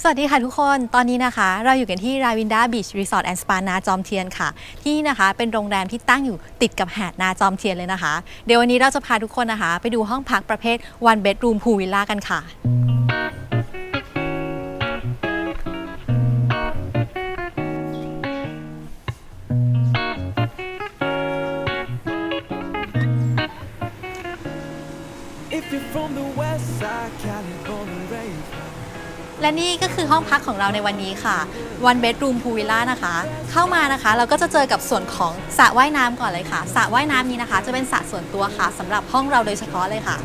สวัสดีค่ะทุกคน ตอนนี้นะคะ เราอยู่กันที่ราวินดาบีชรีสอร์ทแอนด์สปานาจอมเทียนค่ะที่นี่นะคะ เป็นโรงแรมที่ตั้งอยู่ติดกับหาดนาจอมเทียนเลยนะคะ เดี๋ยววันนี้เราจะพาทุกคนนะคะ ไปดูห้องพักประเภท one bedroom pool villa กันค่ะ If you're from the west side, Cali born and raised. และนี่ก็คือห้องพักของเราในวันนี้ค่ะ one bedroom pool villa นะคะ เข้ามานะคะ เราก็จะเจอกับส่วนของสระว่ายน้ำก่อนเลยค่ะสระว่ายน้ำนี้นะคะ จะเป็นสระส่วนตัวค่ะสำหรับห้องเราโดยเฉพาะเลยค่ะ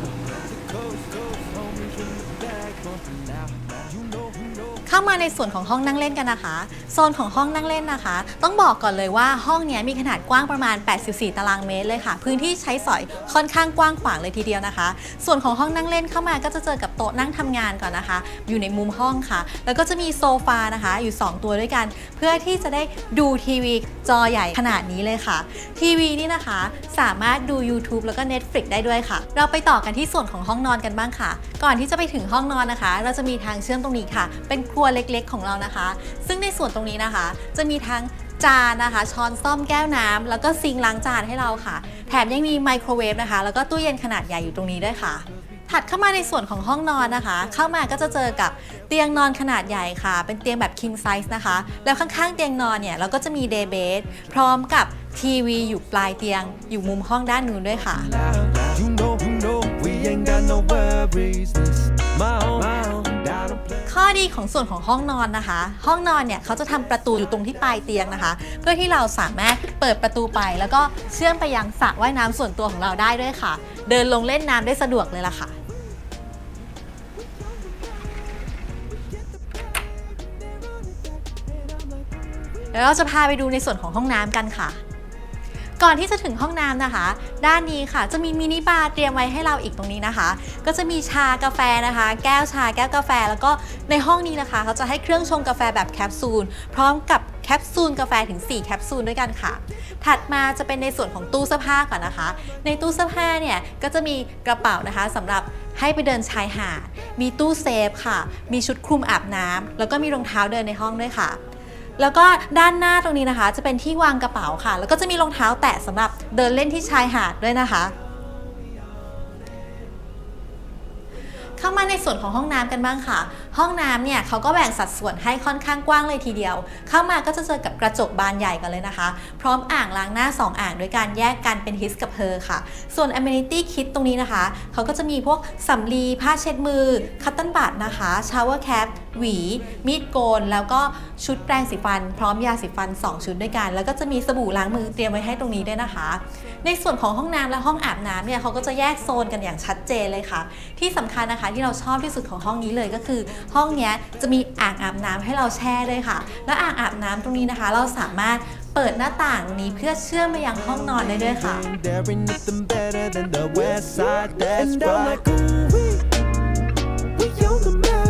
ามาในส่วนของห้องนั่งเล่นกันนะคะ โซนของห้องนั่งเล่นนะคะ ต้องบอกก่อนเลยว่าห้องนี้มีขนาดกว้างประมาณ 84 ตารางเมตรเลยค่ะ พื้นที่ใช้สอยค่อนข้างกว้างขวางเลยทีเดียวนะคะ ส่วนของห้องนั่งเล่นเข้ามาก็จะเจอกับโต๊ะนั่งทำงานก่อนนะคะ อยู่ในมุมห้องค่ะ แล้วก็จะมีโซฟานะคะ อยู่ 2 ตัวด้วยกัน เพื่อที่จะได้ดูทีวีจอใหญ่ขนาดนี้เลยค่ะ ทีวีนี่นะคะ สามารถดู YouTube แล้วก็ Netflix ได้ด้วยค่ะ เราไปต่อกันที่ส่วนของห้องนอนกันบ้างค่ะ ก่อนที่จะไปถึงห้องนอนนะคะ เราจะมีทางเชื่อมตรงนี้ค่ะ เป็นครัวเล็กๆของเรานะคะ ซึ่งในส่วนตรงนี้นะคะ จะมีทั้งจานนะคะ ช้อนซ่อมแก้วน้ำแล้วก็ซิงล้างจานให้เราค่ะ แถมยังมีไมโครเวฟนะคะ แล้วก็ตู้เย็นขนาดใหญ่อยู่ตรงนี้ด้วยค่ะ ถัดเข้ามาในส่วนของห้องนอนนะคะ เข้ามาก็จะเจอกับเตียงนอนขนาดใหญ่ค่ะ เป็นเตียงแบบ king size นะคะ แล้วข้างๆเตียงนอนเนี่ยเราก็จะมี day bed พร้อมกับทีวีอยู่ปลายเตียง อยู่มุมห้องด้านนู้นด้วยค่ะ You know, you know, ข้อดีของส่วนของห้องนอนนะคะ ห้องนอนเนี่ยเขาจะทำประตูอยู่ตรงที่ปลายเตียงนะคะ เพื่อที่เราสามารถเปิดประตูไป แล้วก็เชื่อมไปยังสระว่ายน้ำส่วนตัวของเราได้ด้วยค่ะ เดินลงเล่นน้ำได้สะดวกเลยล่ะค่ะเดี๋ยวเราจะพาไปดูในส่วนของห้องน้ำกันค่ะ ก่อนที่จะถึงห้องน้ำนะคะ ด้านนี้ค่ะ จะมีมินิบาร์เตรียมไว้ให้เราอีกตรงนี้นะคะ ก็จะมีชากาแฟนะคะ แก้วชาแก้วกาแฟ แล้วก็ในห้องนี้นะคะเขาจะให้เครื่องชงกาแฟแบบแคปซูลพร้อมกับแคปซูลกาแฟถึง 4 แคปซูลด้วยกันค่ะ ถัดมาจะเป็นในส่วนของตู้เสื้อผ้าก่อนนะคะ ในตู้เสื้อผ้าเนี่ยก็จะมีกระเป๋านะคะสำหรับให้ไปเดินชายหาด มีตู้เซฟค่ะ มีชุดคลุมอาบน้ำแล้วก็มีรองเท้าเดินในห้องด้วยค่ะ แล้วก็ด้านหน้าตรงนี้นะคะ จะเป็นที่วางกระเป๋าค่ะ แล้วก็จะมีรองเท้าแตะสำหรับเดินเล่นที่ชายหาดด้วยนะคะ เข้ามาในส่วนของห้องน้ำกันบ้างค่ะ ห้องน้ำเนี่ยเขาก็แบ่งสัดส่วนให้ค่อนข้างกว้างเลยทีเดียว เข้ามาก็จะเจอกับกระจกบานใหญ่กันเลยนะคะ พร้อมอ่างล้างหน้า 2 อ่างด้วยการแยกกันเป็น his กับ her ค่ะ ส่วน amenity kit ตรงนี้นะคะ เขาก็จะมีพวกสำลีผ้าเช็ดมือ คัตติ้ลบัตนะคะ shower cap หวี มีดโกน แล้วก็ชุดแปรงสีฟัน พร้อมยาสีฟัน 2 ชุดด้วยกัน แล้วก็จะมีสบู่ล้างมือเตรียมไว้ให้ตรงนี้ด้วยนะคะ ในส่วนของห้องน้ำและห้องอาบน้ำเนี่ยเขาก็จะแยกโซนกันอย่างชัดเจนเลยค่ะ ที่สำคัญนะคะที่เราชอบที่สุดของห้องนี้เลยก็คือ ห้องเนี้ยจะมีอ่างอาบน้ำให้เราแช่ด้วยค่ะ และอ่างอาบน้ำตรงนี้นะคะ เราสามารถเปิดหน้าต่างนี้เพื่อเชื่อมไปยังห้องนอนได้ด้วยค่ะ There ain't nothing better than the west side. That's and I'm like, ooh, we, we on the map.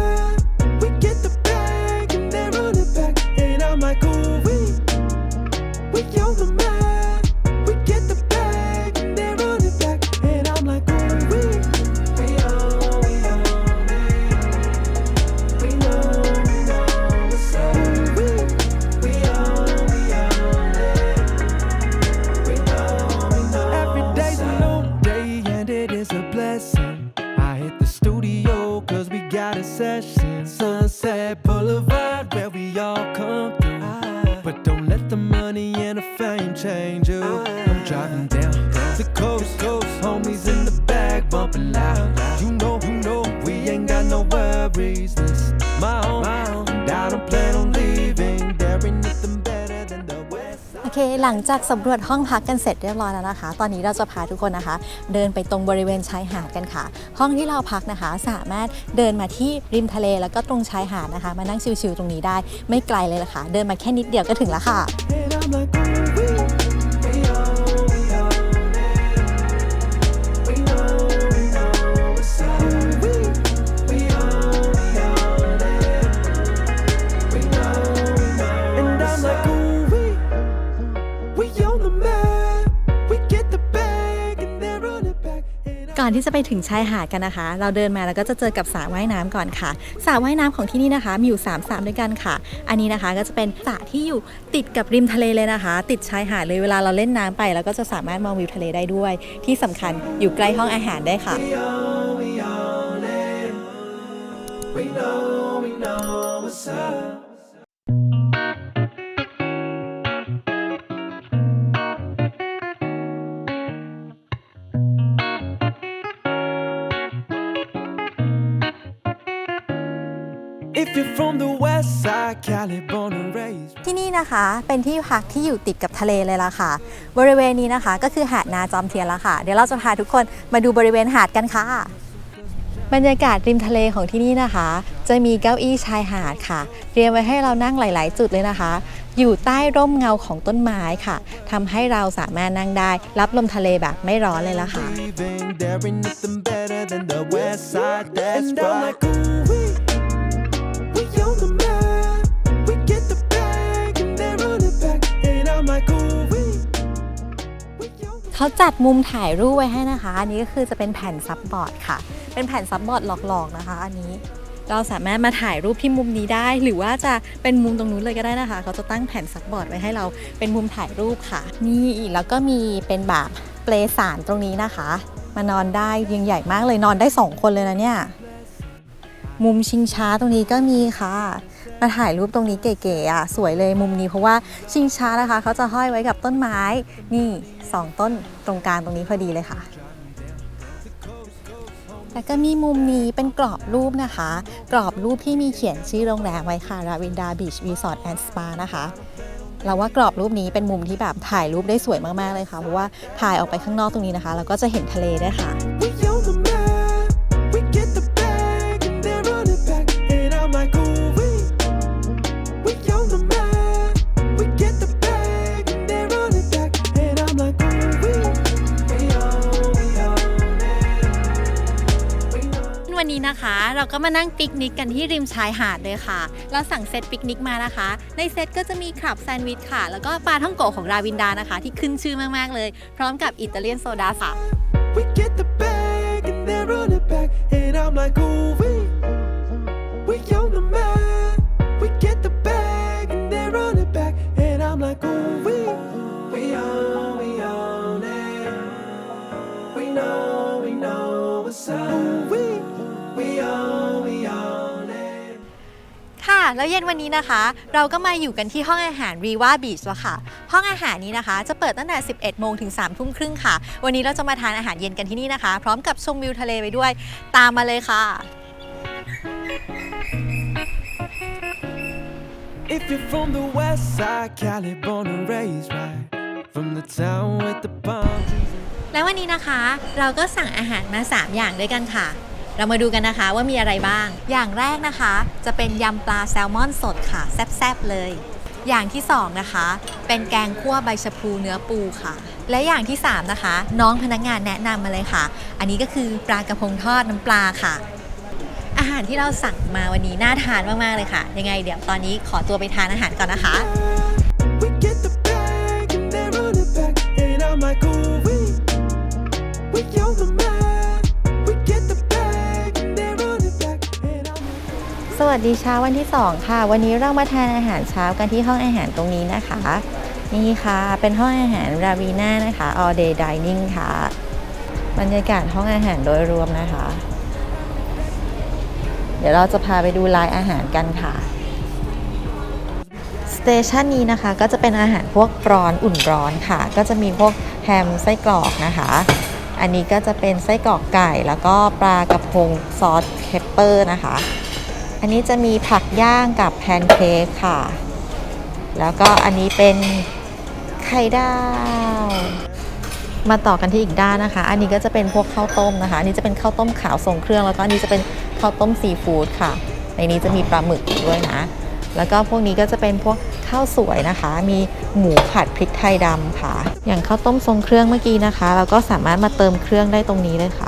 y'all. หลังจากสำรวจห้องพักกันเสร็จเรียบร้อยแล้วนะคะ ตอนนี้เราจะพาทุกคนนะคะ เดินไปตรงบริเวณชายหาดกันค่ะ ห้องที่เราพักนะคะ สามารถเดินมาที่ริมทะเลแล้วก็ตรงชายหาดนะคะ มานั่งชิลๆตรงนี้ได้ ไม่ไกลเลยล่ะค่ะ เดินมาแค่นิดเดียวก็ถึงแล้วค่ะ อนที่จะไปถึงชายหาดกันนะคะ เราเดินมาแล้วก็จะเจอกับสระว่ายน้ำก่อนค่ะสระว่ายน้ำของที่นี่นะคะ มีอยู่3สระด้วยกันค่ะ อันนี้นะคะก็จะเป็นสระที่อยู่ติดกับริมทะเลเลยนะคะ ติดชายหาดเลยเวลาเราเล่นน้ำไปแล้วก็จะสามารถมองวิวทะเลได้ด้วย ที่สำคัญอยู่ใกล้ห้องอาหารได้ค่ะ We know, we know what's up. If you're from the west side, Cali, born and raised. ที่นี่นะคะเป็นที่พักที่อยู่ติดกับทะเลเลยล่ะค่ะ บริเวณนี้นะคะก็คือหาดนาจอมเทียนละค่ะ เดี๋ยวเราจะพาทุกคนมาดูบริเวณหาดกันค่ะ บรรยากาศริมทะเลของที่นี่นะคะ จะมีเก้าอี้ชายหาดค่ะเตรียมไว้ให้เรานั่งหลาย ๆ จุดเลยนะคะ อยู่ใต้ร่มเงาของต้นไม้ค่ะทำให้เราสามารถนั่งได้ รับลมทะเลแบบไม่ร้อนเลยล่ะค่ะ Leaving, there ain't nothing better than the west side, that's and right. เขาจัดมุมถ่ายรูปไว้ให้นะคะ อันนี้ก็คือจะเป็นแผ่นซับบอร์ดค่ะ เป็นแผ่นซับบอร์ดหลอกๆนะคะ อันนี้เราสามารถมาถ่ายรูปที่มุมนี้ได้ หรือว่าจะเป็นมุมตรงนู้นเลยก็ได้นะคะ เขาจะตั้งแผ่นซับบอร์ดไว้ให้เราเป็นมุมถ่ายรูปค่ะ นี่แล้วก็มีเป็นแบบเปลสารตรงนี้นะคะ มานอนได้ยังใหญ่มากเลยนอนได้สองคนเลยนะเนี่ย มุมชิงช้าตรงนี้ก็มีค่ะ มาถ่ายรูปตรงนี้เก๋ๆอะสวยเลยมุมนี้เพราะว่าชิงช้านะคะเขาจะห้อยไว้กับต้นไม้นี่สองต้นตรงกลางตรงนี้พอดีเลยค่ะแล้วก็มีมุมนี้เป็นกรอบรูปนะคะ กรอบรูปที่มีเขียนชื่อโรงแรมไว้ค่ะราวินดาบีชรีสอร์ทแอนด์สปานะคะเราว่ากรอบรูปนี้เป็นมุมที่แบบถ่ายรูปได้สวยมากๆเลยค่ะ เพราะว่าถ่ายออกไปข้างนอกตรงนี้นะคะแล้วก็จะเห็นทะเลได้ค่ะ ก็มานั่งปิกนิกกันที่ริมชายหาดเลยค่ะ เราสั่งเซตปิกนิกมานะคะ ในเซตก็จะมีครับแซนด์วิชค่ะ แล้วก็ปลาท่องโกะของราวินดานะคะ ที่ขึ้นชื่อมากๆเลย พร้อมกับอิตาเลียนโซดาค่ะ We get the bag and then run it back. And I'm like, ooh, แล้วเย็นวันนี้นะคะ เราก็มาอยู่กันที่ห้องอาหารรีว่าบีชแล้วค่ะ ห้องอาหารนี้นะคะ จะเปิดตั้งแต่ 11 โมงถึง 3 ทุ่มครึ่งค่ะ วันนี้เราจะมาทานอาหารเย็นกันที่นี่นะคะ พร้อมกับชมวิวทะเลไปด้วย ตามมาเลยค่ะ If you're from the west side, Cali, born and raised right. From the town with the palm trees. แล้ววันนี้นะคะ เราก็สั่งอาหารมา 3 อย่างด้วยกันค่ะ เรามาดูกันนะคะว่ามีอะไรบ้าง อย่างแรกนะคะ จะเป็นยำปลาแซลมอนสดค่ะ แซ่บๆเลย อย่างที่2นะคะ เป็นแกงคั่วใบชะพูเนื้อปูค่ะ และอย่างที่3นะคะ น้องพนักงานแนะนำมาเลยค่ะ อันนี้ก็คือปลากระพงทอดน้ำปลาค่ะ อาหารที่เราสั่งมาวันนี้น่าทานมากๆเลยค่ะ ยังไงเดี๋ยวตอนนี้ขอตัวไปทานอาหารก่อนนะคะ We get the bag and then run it back. And I'm like, ooh, we, we on the map. วัสดีเช้าวันที่ 2 ค่ะ วันนี้เรามาทานอาหารเช้ากันที่ห้องอาหารตรงนี้นะคะ นี่ค่ะเป็นห้องอาหารราวีน่านะคะ all day dining ค่ะ บรรยากาศห้องอาหารโดยรวมนะคะ เดี๋ยวเราจะพาไปดูลายอาหารกันค่ะสเตชันนี้นะคะก็จะเป็นอาหารพวกร้อนอุ่นร้อนค่ะ ก็จะมีพวกแฮมไส้กรอกนะคะ อันนี้ก็จะเป็นไส้กรอกไก่ แล้วก็ปลากระพงซอสเพปเปอร์นะคะ อันนี้จะมีผักย่างกับแพนเค้กค่ะ แล้วก็อันนี้เป็นไข่ดาว มาต่อกันที่อีกด้านนะคะ อันนี้ก็จะเป็นพวกข้าวต้มนะคะ อันนี้จะเป็นข้าวต้มขาวทรงเครื่อง แล้วก็อันนี้จะเป็นข้าวต้มซีฟู้ดค่ะ ในนี้จะมีปลาหมึกด้วยนะ แล้วก็พวกนี้ก็จะเป็นพวกข้าวสวยนะคะ มีหมูผัดพริกไทยดำค่ะ อย่างข้าวต้มทรงเครื่องเมื่อกี้นะคะ เราก็สามารถมาเติมเครื่องได้ตรงนี้เลยค่ะ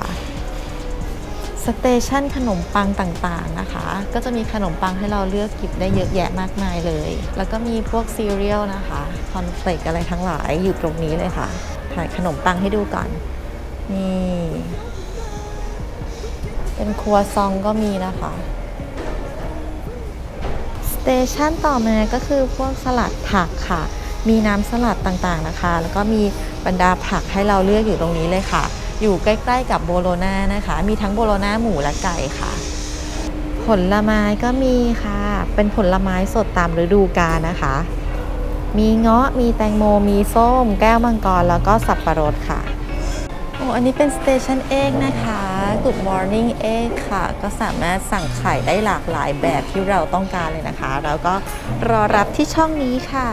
สเตชันขนมปังต่างๆนะคะ ก็จะมีขนมปังให้เราเลือกหยิบได้เยอะแยะมากมายเลย แล้วก็มีพวกซีเรียลนะคะคอนเฟลกอะไรทั้งหลายอยู่ตรงนี้เลยค่ะถ่ายขนมปังให้ดูก่อน นี่ เป็นครัวซองก็มีนะคะสเตชันต่อมาก็คือพวกสลัดผักค่ะ มีน้ำสลัดต่างๆนะคะ แล้วก็มีบรรดาผักให้เราเลือกอยู่ตรงนี้เลยค่ะ อยู่ใกล้ๆกับโบโลนานะคะ มีทั้งโบโลนาหมูและไก่ค่ะ ผลไม้ก็มีค่ะ เป็นผลไม้สดตามฤดูกาลนะคะ มีเงาะ มีแตงโม มีส้ม แก้วมังกร แล้วก็สับปะรดค่ะ โอ้ อันนี้เป็นสเตชันเอกนะคะ Good Morning Egg ค่ะ ก็สามารถสั่งไข่ได้หลากหลายแบบที่เราต้องการเลยนะคะ แล้วก็รอรับที่ช่องนี้ค่ะ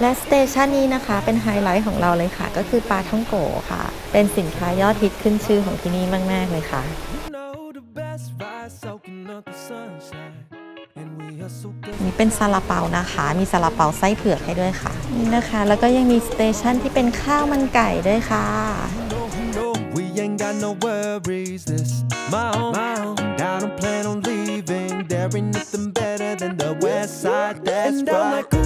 และสเตชันนี้นะคะเป็นไฮไลท์ของเราเลยค่ะ ก็คือปลาท่องโกค่ะ เป็นสินค้ายอดฮิตขึ้นชื่อของที่นี่มาก ๆ เลยค่ะ You know the best ride soaking up the sunshine. And we are so good. นี่เป็นซาลาเปานะคะ มีซาลาเปาไส้เผือกให้ด้วยค่ะ นี่นะคะ แล้วก็ยังมีสเตชันที่เป็นข้าวมันไก่ด้วยค่ะ No, no, we ain't got no worries. This my home, my home. And I don't plan on leaving. There ain't nothing better than the west side. That's and right.